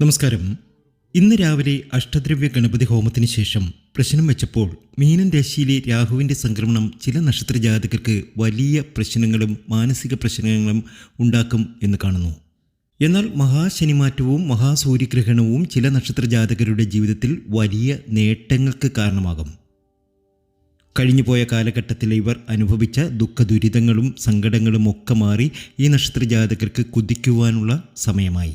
നമസ്കാരം. ഇന്ന് രാവിലെ അഷ്ടദ്രവ്യ ഗണപതി ഹോമത്തിന് ശേഷം പ്രശ്നം വെച്ചപ്പോൾ മീനൻ രാശിയിലെ രാഹുവിന്റെ സംക്രമണം ചില നക്ഷത്ര ജാതകർക്ക് വലിയ പ്രശ്നങ്ങളും മാനസിക പ്രശ്നങ്ങളും ഉണ്ടാക്കും എന്ന് കാണുന്നു. എന്നാൽ മഹാശനിമാറ്റവും മഹാസൂര്യഗ്രഹണവും ചില നക്ഷത്ര ജാതകരുടെ ജീവിതത്തിൽ വലിയ നേട്ടങ്ങൾക്ക് കാരണമാകും. കഴിഞ്ഞുപോയ കാലഘട്ടത്തിൽ ഇവർ അനുഭവിച്ച ദുഃഖ ദുരിതങ്ങളും സങ്കടങ്ങളും ഒക്കെ മാറി ഈ നക്ഷത്ര ജാതകർക്ക് കുതിക്കുവാനുള്ള സമയമായി.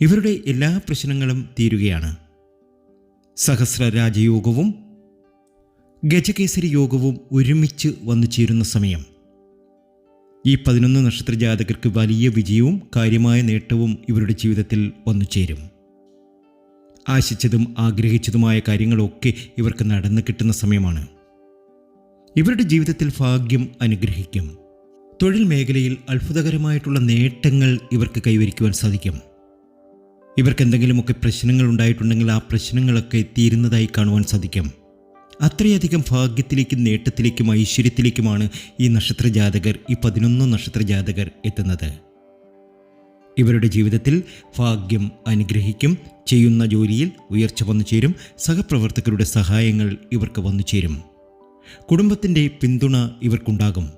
ഇവരുടെ എല്ലാ പ്രശ്നങ്ങളും തീരുകയാണ്. സഹസ്ര രാജയോഗവും ഗജകേസരി യോഗവും ഒരുമിച്ച് വന്നു ചേരുന്ന സമയം. ഈ പതിനൊന്ന് നക്ഷത്ര ജാതകർക്ക് വലിയ വിജയവും കാര്യമായ നേട്ടവും ഇവരുടെ ജീവിതത്തിൽ വന്നു ചേരും. ആശിച്ചതും ആഗ്രഹിച്ചതുമായ കാര്യങ്ങളൊക്കെ ഇവർക്ക് നടന്നു കിട്ടുന്ന സമയമാണ്. ഇവരുടെ ജീവിതത്തിൽ ഭാഗ്യം അനുഗ്രഹിക്കും. തൊഴിൽ മേഖലയിൽ അത്ഭുതകരമായിട്ടുള്ള നേട്ടങ്ങൾ ഇവർക്ക് കൈവരിക്കുവാൻ സാധിക്കും. ഇവർക്ക് എന്തെങ്കിലുമൊക്കെ പ്രശ്നങ്ങൾ ഉണ്ടായിട്ടുണ്ടെങ്കിൽ ആ പ്രശ്നങ്ങളൊക്കെ തീരുന്നതായി കാണുവാൻ സാധിക്കും. അത്രയധികം ഭാഗ്യത്തിലേക്കും നേട്ടത്തിലേക്കും ഐശ്വര്യത്തിലേക്കുമാണ് ഈ നക്ഷത്ര ജാതകർ ഈ പതിനൊന്ന് നക്ഷത്ര ജാതകർ എത്തുന്നത്. ഇവരുടെ ജീവിതത്തിൽ ഭാഗ്യം അനുഗ്രഹിക്കും ചെയ്യുന്ന ജോലിയിൽ ഉയർച്ച വന്നു ചേരും സഹപ്രവർത്തകരുടെ സഹായങ്ങൾ ഇവർക്ക് വന്നു ചേരും. കുടുംബത്തിന്റെ പിന്തുണ ഇവർക്കുണ്ടാകും.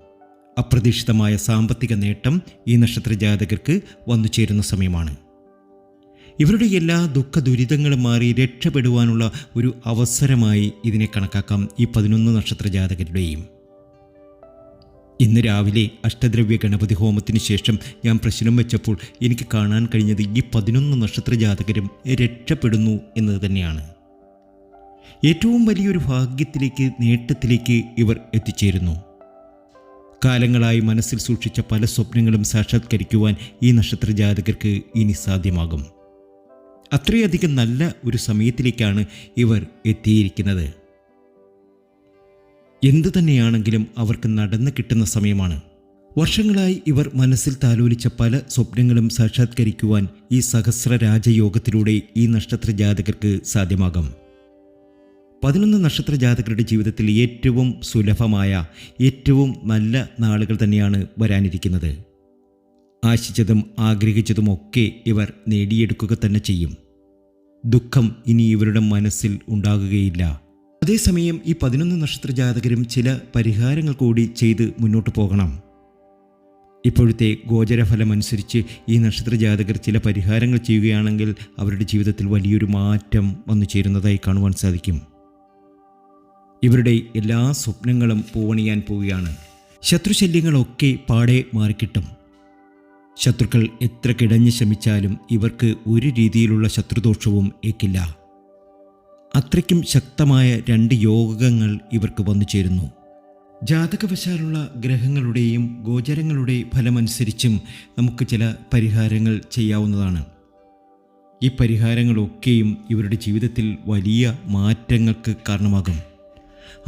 അപ്രതീക്ഷിതമായ സാമ്പത്തിക നേട്ടം ഈ നക്ഷത്ര ജാതകർക്ക് വന്നു ചേരുന്ന സമയമാണ്. ഇവരുടെ എല്ലാ ദുഃഖ ദുരിതങ്ങളും മാറി രക്ഷപ്പെടുവാനുള്ള ഒരു അവസരമായി ഇതിനെ കണക്കാക്കാം ഈ പതിനൊന്ന് നക്ഷത്ര ജാതകരുടെയും. ഇന്ന് രാവിലെ അഷ്ടദ്രവ്യ ഗണപതി ഹോമത്തിന് ശേഷം ഞാൻ പ്രശ്നം വെച്ചപ്പോൾ എനിക്ക് കാണാൻ കഴിഞ്ഞത് ഈ പതിനൊന്ന് നക്ഷത്ര ജാതകരും രക്ഷപ്പെടുന്നു എന്നത് തന്നെയാണ്. ഏറ്റവും വലിയൊരു ഭാഗ്യത്തിലേക്ക് നേട്ടത്തിലേക്ക് ഇവർ എത്തിച്ചേരുന്നു. കാലങ്ങളായി മനസ്സിൽ സൂക്ഷിച്ച പല സ്വപ്നങ്ങളും സാക്ഷാത്കരിക്കുവാൻ ഈ നക്ഷത്ര ജാതകർക്ക് ഇനി സാധ്യമാകും. അത്രയധികം നല്ല ഒരു സമയത്തിലേക്കാണ് ഇവർ എത്തിയിരിക്കുന്നത്. എന്തു തന്നെയാണെങ്കിലും അവർക്ക് നടന്നു കിട്ടുന്ന സമയമാണ്. വർഷങ്ങളായി ഇവർ മനസ്സിൽ താലോലിച്ച പല സ്വപ്നങ്ങളും സാക്ഷാത്കരിക്കുവാൻ ഈ സഹസ്ര രാജയോഗത്തിലൂടെ ഈ നക്ഷത്ര ജാതകർക്ക് സാധ്യമാകും. പതിനൊന്ന് നക്ഷത്ര ജാതകരുടെ ജീവിതത്തിൽ ഏറ്റവും സുലഭമായ ഏറ്റവും നല്ല നാളുകൾ തന്നെയാണ് വരാനിരിക്കുന്നത്. ആശിച്ചതും ആഗ്രഹിച്ചതുമൊക്കെ ഇവർ നേടിയെടുക്കുക തന്നെ ചെയ്യും. ദുഃഖം ഇനി ഇവരുടെ മനസ്സിൽ ഉണ്ടാകുകയില്ല. അതേസമയം ഈ പതിനൊന്ന് നക്ഷത്ര ജാതകരും ചില പരിഹാരങ്ങൾ കൂടി ചെയ്ത് മുന്നോട്ട് പോകണം. ഇപ്പോഴത്തെ ഗോചരഫലമനുസരിച്ച് ഈ നക്ഷത്ര ജാതകർ ചില പരിഹാരങ്ങൾ ചെയ്യുകയാണെങ്കിൽ അവരുടെ ജീവിതത്തിൽ വലിയൊരു മാറ്റം വന്നു ചേരുന്നതായി കാണുവാൻ സാധിക്കും. ഇവരുടെ എല്ലാ സ്വപ്നങ്ങളും പൂവണിയാൻ പോവുകയാണ്. ശത്രുശല്യങ്ങളൊക്കെ പാടെ മാറിക്കിട്ടും. ശത്രുക്കൾ എത്ര കിടഞ്ഞ് ശ്രമിച്ചാലും ഇവർക്ക് ഒരു രീതിയിലുള്ള ശത്രുദോഷവും ഏക്കില്ല. അത്രയ്ക്കും ശക്തമായ രണ്ട് യോഗങ്ങൾ ഇവർക്ക് വന്നു ചേരുന്നു. ജാതകവശാലുള്ള ഗ്രഹങ്ങളുടെയും ഗോചരങ്ങളുടെ ഫലമനുസരിച്ചും നമുക്ക് ചില പരിഹാരങ്ങൾ ചെയ്യാവുന്നതാണ്. ഈ പരിഹാരങ്ങളൊക്കെയും ഇവരുടെ ജീവിതത്തിൽ വലിയ മാറ്റങ്ങൾക്ക് കാരണമാകും.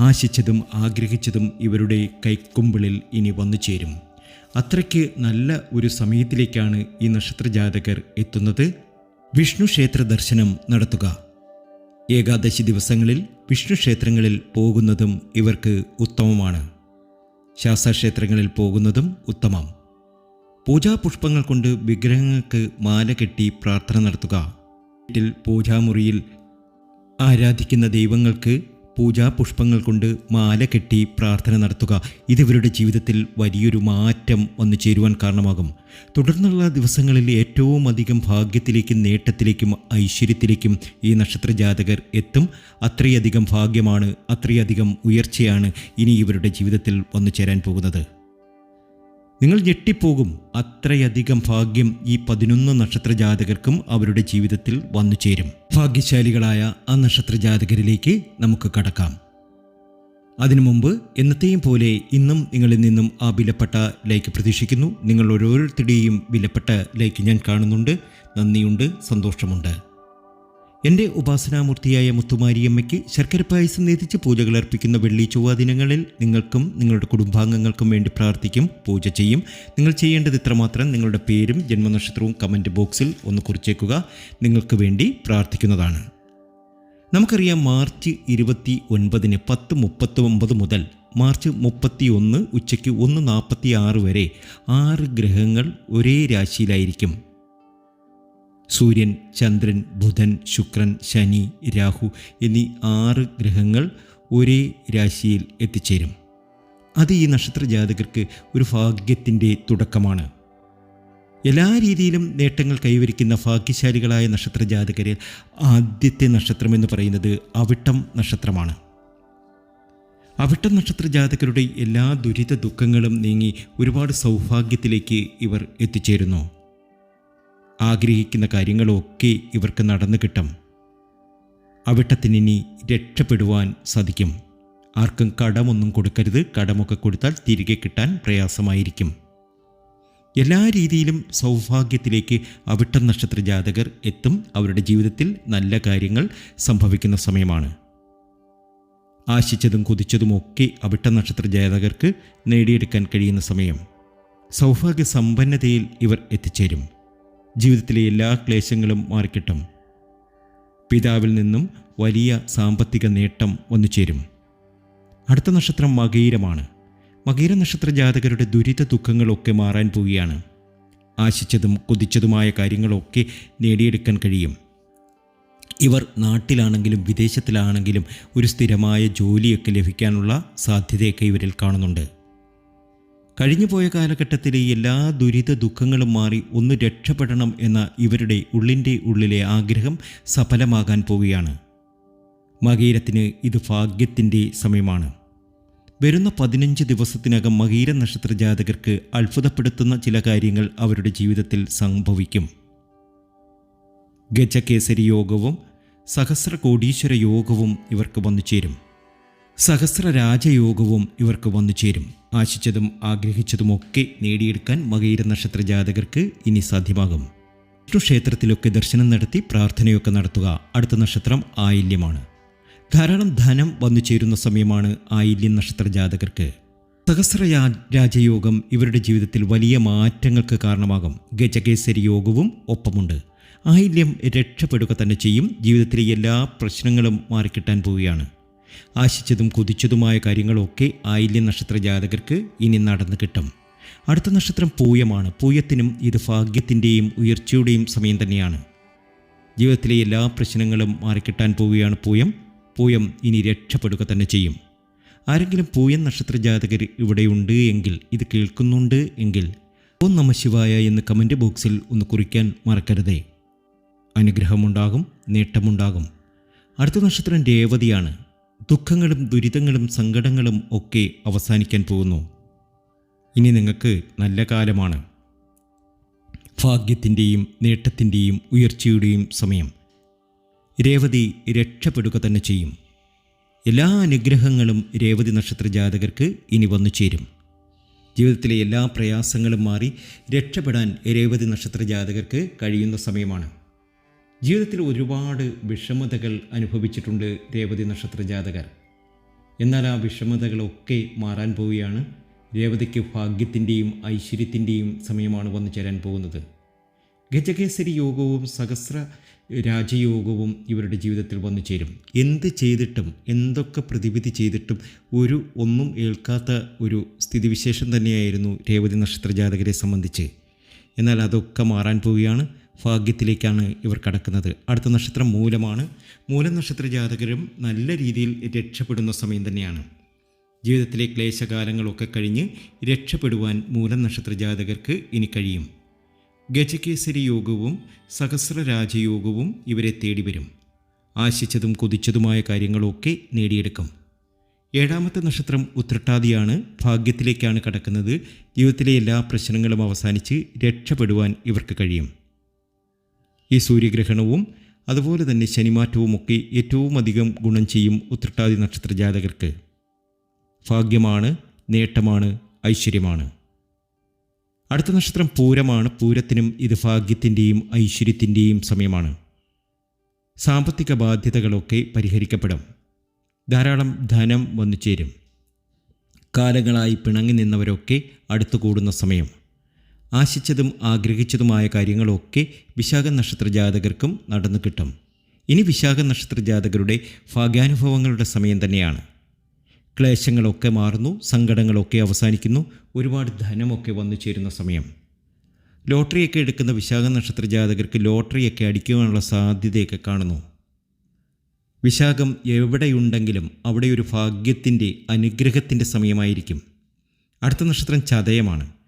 ആശിച്ചതും ആഗ്രഹിച്ചതും ഇവരുടെ കൈക്കുമ്പിളിൽ ഇനി വന്നു ചേരും. അത്രയ്ക്ക് നല്ല ഒരു സമയത്തിലേക്കാണ് ഈ നക്ഷത്ര ജാതകർ എത്തുന്നത്. വിഷ്ണു ക്ഷേത്ര ദർശനം നടത്തുക. ഏകാദശി ദിവസങ്ങളിൽ വിഷ്ണു ക്ഷേത്രങ്ങളിൽ പോകുന്നതും ഇവർക്ക് ഉത്തമമാണ്. ശാസ്താക്ഷേത്രങ്ങളിൽ പോകുന്നതും ഉത്തമം. പൂജാപുഷ്പങ്ങൾ കൊണ്ട് വിഗ്രഹങ്ങൾക്ക് മാല കെട്ടി പ്രാർത്ഥന നടത്തുക. വീട്ടിൽ പൂജാമുറിയിൽ ആരാധിക്കുന്ന ദൈവങ്ങൾക്ക് പൂജാപുഷ്പങ്ങൾ കൊണ്ട് മാല കെട്ടി പ്രാർത്ഥന നടത്തുക. ഇതിവരുടെ ജീവിതത്തിൽ വലിയൊരു മാറ്റം വന്നു ചേരുവാൻ കാരണമാകും. തുടർന്നുള്ള ദിവസങ്ങളിൽ ഏറ്റവും അധികം ഭാഗ്യത്തിലേക്കും നേട്ടത്തിലേക്കും ഐശ്വര്യത്തിലേക്കും ഈ നക്ഷത്ര ജാതകർ എത്തും. അത്രയധികം ഭാഗ്യമാണ് അത്രയധികം ഉയർച്ചയാണ് ഇനി ഇവരുടെ ജീവിതത്തിൽ വന്നു ചേരാൻ പോകുന്നത്. നിങ്ങൾ ഞെട്ടിപ്പോകും. അത്രയധികം ഭാഗ്യം ഈ പതിനൊന്ന് നക്ഷത്ര ജാതകർക്കും അവരുടെ ജീവിതത്തിൽ വന്നു ചേരും. ഭാഗ്യശാലികളായ ആ നക്ഷത്ര ജാതകരിലേക്ക് നമുക്ക് കടക്കാം. അതിനു മുമ്പ് എന്നത്തെയും പോലെ ഇന്നും നിങ്ങളിൽ നിന്നും ആ വിലപ്പെട്ട ലൈക്ക് പ്രതീക്ഷിക്കുന്നു. നിങ്ങൾ ഓരോരുത്തരുടെയും വിലപ്പെട്ട ലൈക്ക് ഞാൻ കാണുന്നുണ്ട്. നന്ദിയുണ്ട് സന്തോഷമുണ്ട്. എന്റെ ഉപാസനാമൂർത്തിയായ മുത്തുമാരിയമ്മയ്ക്ക് ശർക്കര പായസം നേതിച്ച് പൂജകൾ അർപ്പിക്കുന്ന വെള്ളി ചൊവ്വ ദിനങ്ങളിൽ നിങ്ങൾക്കും നിങ്ങളുടെ കുടുംബാംഗങ്ങൾക്കും വേണ്ടി പ്രാർത്ഥിക്കും പൂജ ചെയ്യും. നിങ്ങൾ ചെയ്യേണ്ടത് ഇത്രമാത്രം. നിങ്ങളുടെ പേരും ജന്മനക്ഷത്രവും കമന്റ് ബോക്സിൽ ഒന്ന് കുറിച്ചേക്കുക. നിങ്ങൾക്ക് വേണ്ടി പ്രാർത്ഥിക്കുന്നതാണ്. നമുക്കറിയാം മാർച്ച് ഇരുപത്തി ഒൻപതിന് പത്ത് മുപ്പത്തി ഒമ്പത് മുതൽ മാർച്ച് മുപ്പത്തി ഒന്ന് ഉച്ചയ്ക്ക് ഒന്ന് നാൽപ്പത്തി ആറ് വരെ ആറ് ഗ്രഹങ്ങൾ ഒരേ രാശിയിലായിരിക്കും. സൂര്യൻ ചന്ദ്രൻ ബുധൻ ശുക്രൻ ശനി രാഹു എന്നീ ആറ് ഗ്രഹങ്ങൾ ഒരേ രാശിയിൽ എത്തിച്ചേരും. അത് ഈ നക്ഷത്ര ജാതകർക്ക് ഒരു ഭാഗ്യത്തിന്റെ തുടക്കമാണ്. എല്ലാ രീതിയിലും നേട്ടങ്ങൾ കൈവരിക്കുന്ന ഭാഗ്യശാലികളായ നക്ഷത്ര ജാതകരിൽ ആദ്യത്തെ നക്ഷത്രം എന്ന് പറയുന്നത് അവിട്ടം നക്ഷത്രമാണ്. അവിട്ടം നക്ഷത്ര ജാതകരുടെ എല്ലാ ദുരിത ദുഃഖങ്ങളും നീങ്ങി ഒരുപാട് സൗഭാഗ്യത്തിലേക്ക് ഇവർ എത്തിച്ചേരുന്നു. ആഗ്രഹിക്കുന്ന കാര്യങ്ങളൊക്കെ ഇവർക്ക് നടന്നു കിട്ടും. അവിട്ടത്തിനി രക്ഷപ്പെടുവാൻ സാധിക്കും. ആർക്കും കടമൊന്നും കൊടുക്കരുത്. കടമൊക്കെ കൊടുത്താൽ തിരികെ കിട്ടാൻ പ്രയാസമായിരിക്കും. എല്ലാ രീതിയിലും സൗഭാഗ്യത്തിലേക്ക് അവിട്ടം നക്ഷത്ര ജാതകർ എത്തും. അവരുടെ ജീവിതത്തിൽ നല്ല കാര്യങ്ങൾ സംഭവിക്കുന്ന സമയമാണ്. ആശിച്ചതും കൊതിച്ചതുമൊക്കെ അവിട്ട നക്ഷത്ര ജാതകർക്ക് നേടിയെടുക്കാൻ കഴിയുന്ന സമയം. സൗഭാഗ്യ സമ്പന്നതയിൽ ഇവർ എത്തിച്ചേരും. ജീവിതത്തിലെ എല്ലാ ക്ലേശങ്ങളും മാറിക്കിട്ടും. പിതാവിൽ നിന്നും വലിയ സാമ്പത്തിക നേട്ടം വന്നു ചേരും അടുത്ത നക്ഷത്രം മകീരമാണ്. മകീര നക്ഷത്ര ജാതകരുടെ ദുരിത ദുഃഖങ്ങളൊക്കെ മാറാൻ പോവുകയാണ്. ആശിച്ചതും കൊതിച്ചതുമായ കാര്യങ്ങളൊക്കെ നേടിയെടുക്കാൻ കഴിയും. ഇവർ നാട്ടിലാണെങ്കിലും വിദേശത്തിലാണെങ്കിലും ഒരു സ്ഥിരമായ ജോലിയൊക്കെ ലഭിക്കാനുള്ള സാധ്യതയൊക്കെ ഇവരിൽ കാണുന്നുണ്ട്. കഴിഞ്ഞുപോയ കാലഘട്ടത്തിലെ എല്ലാ ദുരിത ദുഃഖങ്ങളും മാറി ഒന്ന് രക്ഷപ്പെടണം എന്ന ഇവരുടെ ഉള്ളിന്റെ ഉള്ളിലെ ആഗ്രഹം സഫലമാകാൻ പോവുകയാണ്. മകീരത്തിന് ഇത് ഭാഗ്യത്തിന്റെ സമയമാണ്. വരുന്ന പതിനഞ്ച് ദിവസത്തിനകം മകീര നക്ഷത്ര ജാതകർക്ക് അത്ഭുതപ്പെടുത്തുന്ന ചില കാര്യങ്ങൾ അവരുടെ ജീവിതത്തിൽ സംഭവിക്കും. ഗജകേസരി യോഗവും സഹസ്ര കോടീശ്വര യോഗവും ഇവർക്ക് വന്നു ചേരും സഹസ്ര രാജയോഗവും ഇവർക്ക് വന്നു ചേരും ആശിച്ചതും ആഗ്രഹിച്ചതുമൊക്കെ നേടിയെടുക്കാൻ മകയിര നക്ഷത്ര ജാതകർക്ക് ഇനി സാധ്യമാകും. വിഷ്ണു ക്ഷേത്രത്തിലൊക്കെ ദർശനം നടത്തി പ്രാർത്ഥനയൊക്കെ നടത്തുക അടുത്ത നക്ഷത്രം ആയില്യമാണ്. ധാരാളം ധനം വന്നു ചേരുന്ന സമയമാണ് ആയില്യം നക്ഷത്ര ജാതകർക്ക് സഹസ്ര രാജയോഗം ഇവരുടെ ജീവിതത്തിൽ വലിയ മാറ്റങ്ങൾക്ക് കാരണമാകും. ഗജകേസരി യോഗവും ഒപ്പമുണ്ട്. ആയില്യം രക്ഷപ്പെടുക തന്നെ ചെയ്യും. ജീവിതത്തിലെ എല്ലാ പ്രശ്നങ്ങളും മാറിക്കിട്ടാൻ പോവുകയാണ്. ആശിച്ചതും കൊതിച്ചതുമായ കാര്യങ്ങളൊക്കെ ആയില്യ നക്ഷത്ര ജാതകർക്ക് ഇനി നടന്നു കിട്ടും. അടുത്ത നക്ഷത്രം പൂയമാണ്. പൂയത്തിനും ഇത് ഭാഗ്യത്തിന്റെയും ഉയർച്ചയുടെയും സമയം തന്നെയാണ്. ജീവിതത്തിലെ എല്ലാ പ്രശ്നങ്ങളും മാറിക്കിട്ടാൻ പോവുകയാണ് പൂയം. പൂയം ഇനി രക്ഷപ്പെടുക തന്നെ ചെയ്യും. ആരെങ്കിലും പൂയം നക്ഷത്ര ജാതകർ ഇവിടെയുണ്ട് എങ്കിൽ ഇത് കേൾക്കുന്നുണ്ട് എങ്കിൽ ഓം നമ ശിവായ എന്ന് കമന്റ് ബോക്സിൽ ഒന്ന് കുറിക്കാൻ മറക്കരുതേ. അനുഗ്രഹമുണ്ടാകും നേട്ടമുണ്ടാകും. അടുത്ത നക്ഷത്രം രേവതിയാണ്. ദുഃഖങ്ങളും ദുരിതങ്ങളും സങ്കടങ്ങളും ഒക്കെ അവസാനിക്കാൻ പോകുന്നു. ഇനി നിങ്ങൾക്ക് നല്ല കാലമാണ്. ഭാഗ്യത്തിന്റെയും നേട്ടത്തിന്റെയും ഉയർച്ചയുടെയും സമയം. രേവതി രക്ഷപ്പെടുക തന്നെ ചെയ്യും. എല്ലാ അനുഗ്രഹങ്ങളും രേവതി നക്ഷത്ര ജാതകർക്ക് ഇനി വന്നു ചേരും. ജീവിതത്തിലെ എല്ലാ പ്രയാസങ്ങളും മാറി രക്ഷപ്പെടാൻ രേവതി നക്ഷത്ര ജാതകർക്ക് കഴിയുന്ന സമയമാണ്. ജീവിതത്തിൽ ഒരുപാട് വിഷമതകൾ അനുഭവിച്ചിട്ടുണ്ട് രേവതി നക്ഷത്ര ജാതകർ എന്നാൽ ആ വിഷമതകളൊക്കെ മാറാൻ പോവുകയാണ്. രേവതിക്ക് ഭാഗ്യത്തിന്റെയും ഐശ്വര്യത്തിന്റെയും സമയമാണ് വന്നു ചേരാൻ പോകുന്നത്. ഗജകേസരി യോഗവും സഹസ്ര രാജയോഗവും ഇവരുടെ ജീവിതത്തിൽ വന്നു ചേരും. എന്ത് ചെയ്തിട്ടും എന്തൊക്കെ പ്രതിവിധി ചെയ്തിട്ടും ഒരു ഒന്നും ഏൽക്കാത്ത ഒരു സ്ഥിതിവിശേഷം തന്നെയായിരുന്നു രേവതി നക്ഷത്ര ജാതകരെ സംബന്ധിച്ച്. എന്നാൽ അതൊക്കെ മാറാൻ പോവുകയാണ്. ഭാഗ്യത്തിലേക്കാണ് ഇവർ കടക്കുന്നത്. അടുത്ത നക്ഷത്രം മൂലമാണ്. മൂലം നക്ഷത്ര ജാതകരും നല്ല രീതിയിൽ രക്ഷപ്പെടുന്ന സമയം തന്നെയാണ്. ജീവിതത്തിലെ ക്ലേശകാലങ്ങളൊക്കെ കഴിഞ്ഞ് രക്ഷപ്പെടുവാൻ മൂലം നക്ഷത്ര ജാതകർക്ക് ഇനി കഴിയും. ഗജകേസരി യോഗവും സഹസ്ര രാജയോഗവും ഇവരെ തേടി വരും ആശിച്ചതും കൊതിച്ചതുമായ കാര്യങ്ങളൊക്കെ നേടിയെടുക്കും. ഏഴാമത്തെ നക്ഷത്രം ഉത്രട്ടാതിയാണ് ഭാഗ്യത്തിലേക്കാണ് കടക്കുന്നത്. ജീവിതത്തിലെ എല്ലാ പ്രശ്നങ്ങളും അവസാനിച്ച് രക്ഷപ്പെടുവാൻ ഇവർക്ക് കഴിയും. ഈ സൂര്യഗ്രഹണവും അതുപോലെ തന്നെ ശനിമാറ്റവുമൊക്കെ ഏറ്റവും അധികം ഗുണം ചെയ്യും ഉത്രട്ടാതി നക്ഷത്ര ജാതകർക്ക് ഭാഗ്യമാണ് നേട്ടമാണ് ഐശ്വര്യമാണ്. അടുത്ത നക്ഷത്രം പൂരമാണ്. പൂരത്തിനും ഇത് ഭാഗ്യത്തിന്റെയും ഐശ്വര്യത്തിന്റെയും സമയമാണ്. സാമ്പത്തിക ബാധ്യതകളൊക്കെ പരിഹരിക്കപ്പെടും. ധാരാളം ധനം വന്നു ചേരും കാലങ്ങളായി പിണങ്ങി നിന്നവരൊക്കെ അടുത്തു കൂടുന്ന സമയം. ആശിച്ചതും ആഗ്രഹിച്ചതുമായ കാര്യങ്ങളൊക്കെ വിശാഖ നക്ഷത്ര ജാതകർക്കും നടന്നു കിട്ടും. ഇനി വിശാഖ നക്ഷത്ര ജാതകരുടെ ഭാഗ്യാനുഭവങ്ങളുടെ സമയം തന്നെയാണ്. ക്ലേശങ്ങളൊക്കെ മാറുന്നു സങ്കടങ്ങളൊക്കെ അവസാനിക്കുന്നു ഒരുപാട് ധനമൊക്കെ വന്നു ചേരുന്ന സമയം. ലോട്ടറിയൊക്കെ എടുക്കുന്ന വിശാഖ നക്ഷത്ര ജാതകർക്ക് ലോട്ടറിയൊക്കെ അടിക്കുവാനുള്ള സാധ്യതയൊക്കെ കാണുന്നു. വിശാഖം എവിടെയുണ്ടെങ്കിലും അവിടെ ഒരു ഭാഗ്യത്തിന്റെ അനുഗ്രഹത്തിന്റെ സമയമായിരിക്കും. അടുത്ത നക്ഷത്രം ചതയമാണ്.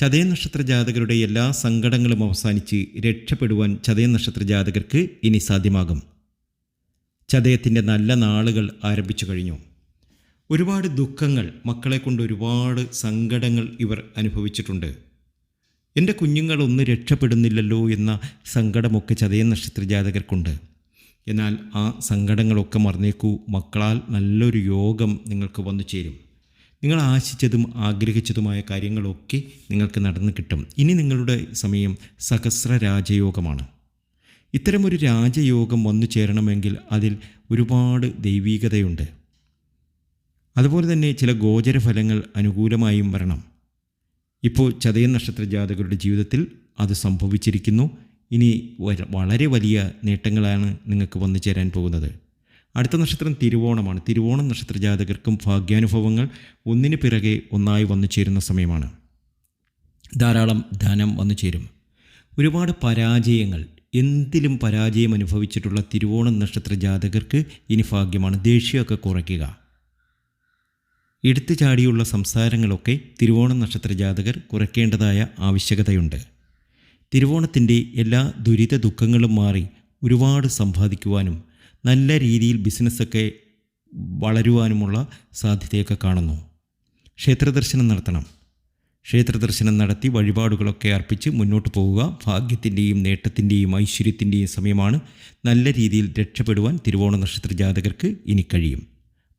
ചതയ നക്ഷത്ര ജാതകരുടെ എല്ലാ സങ്കടങ്ങളും അവസാനിച്ച് രക്ഷപ്പെടുവാൻ ചതയ നക്ഷത്ര ജാതകർക്ക് ഇനി സാധ്യമാകും. ചതയത്തിന്റെ നല്ല നാളുകൾ ആരംഭിച്ചു കഴിഞ്ഞു. ഒരുപാട് ദുഃഖങ്ങൾ മക്കളെ കൊണ്ട് ഒരുപാട് സങ്കടങ്ങൾ ഇവർ അനുഭവിച്ചിട്ടുണ്ട്. എന്റെ കുഞ്ഞുങ്ങളൊന്നും രക്ഷപ്പെടുന്നില്ലല്ലോ എന്ന സങ്കടമൊക്കെ ചതയ നക്ഷത്ര ജാതകർക്കുണ്ട് എന്നാൽ ആ സങ്കടങ്ങളൊക്കെ മറന്നേക്കൂ. മക്കളാൽ നല്ലൊരു യോഗം നിങ്ങൾക്ക് വന്നു ചേരും നിങ്ങൾ ആശിച്ചതും ആഗ്രഹിച്ചതുമായ കാര്യങ്ങളൊക്കെ നിങ്ങൾക്ക് നടന്നു കിട്ടും. ഇനി നിങ്ങളുടെ സമയം സഹസ്ര രാജയോഗമാണ്. ഇത്തരമൊരു രാജയോഗം വന്നു ചേരണമെങ്കിൽ അതിൽ ഒരുപാട് ദൈവീകതയുണ്ട്. അതുപോലെ തന്നെ ചില ഗോചരഫലങ്ങൾ അനുകൂലമായും വരണം. ഇപ്പോൾ ചതയ നക്ഷത്ര ജാതകരുടെ ജീവിതത്തിൽ അത് സംഭവിച്ചിരിക്കുന്നു. ഇനി വളരെ വലിയ നേട്ടങ്ങളാണ് നിങ്ങൾക്ക് വന്നു ചേരാൻ പോകുന്നത്. അടുത്ത നക്ഷത്രം തിരുവോണമാണ്. തിരുവോണം നക്ഷത്ര ജാതകർക്കും ഭാഗ്യാനുഭവങ്ങൾ ഒന്നിനു പിറകെ ഒന്നായി വന്നു ചേരുന്ന സമയമാണ്. ധാരാളം ധനം വന്നു ചേരും. ഒരുപാട് പരാജയങ്ങൾ എന്തിലും പരാജയം അനുഭവിച്ചിട്ടുള്ള തിരുവോണം നക്ഷത്ര ജാതകർക്ക് ഇനി ഭാഗ്യമാണ്. ദേഷ്യമൊക്കെ കുറയ്ക്കുക. എടുത്തു ചാടിയുള്ള സംസാരങ്ങളൊക്കെ തിരുവോണം നക്ഷത്ര ജാതകർ കുറയ്ക്കേണ്ടതായ ആവശ്യകതയുണ്ട്. തിരുവോണത്തിന്റെ എല്ലാ ദുരിത ദുഃഖങ്ങളും മാറി ഒരുപാട് സമ്പാദിക്കുവാനും നല്ല രീതിയിൽ ബിസിനസ്സൊക്കെ വളരുവാനുമുള്ള സാധ്യതയൊക്കെ കാണുന്നു. ക്ഷേത്രദർശനം നടത്തണം. ക്ഷേത്രദർശനം നടത്തി വഴിപാടുകളൊക്കെ അർപ്പിച്ച് മുന്നോട്ട് പോവുക. ഭാഗ്യത്തിന്റെയും നേട്ടത്തിന്റെയും ഐശ്വര്യത്തിന്റെയും സമയമാണ് നല്ല രീതിയിൽ രക്ഷപ്പെടുവാൻ തിരുവോണ നക്ഷത്ര ജാതകർക്ക് ഇനി കഴിയും.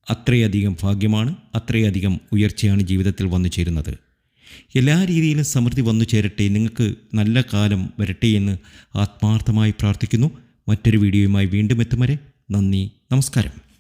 അത്രയധികം ഭാഗ്യമാണ് അത്രയധികം ഉയർച്ചയാണ് ജീവിതത്തിൽ വന്നു ചേരുന്നത്. എല്ലാ രീതിയിലും സമൃദ്ധി വന്നു ചേരട്ടെ. നിങ്ങൾക്ക് നല്ല കാലം വരട്ടെ എന്ന് ആത്മാർത്ഥമായി പ്രാർത്ഥിക്കുന്നു. മറ്റൊരു വീഡിയോയുമായി വീണ്ടും എത്തും വരെ നന്ദി നമസ്കാരം.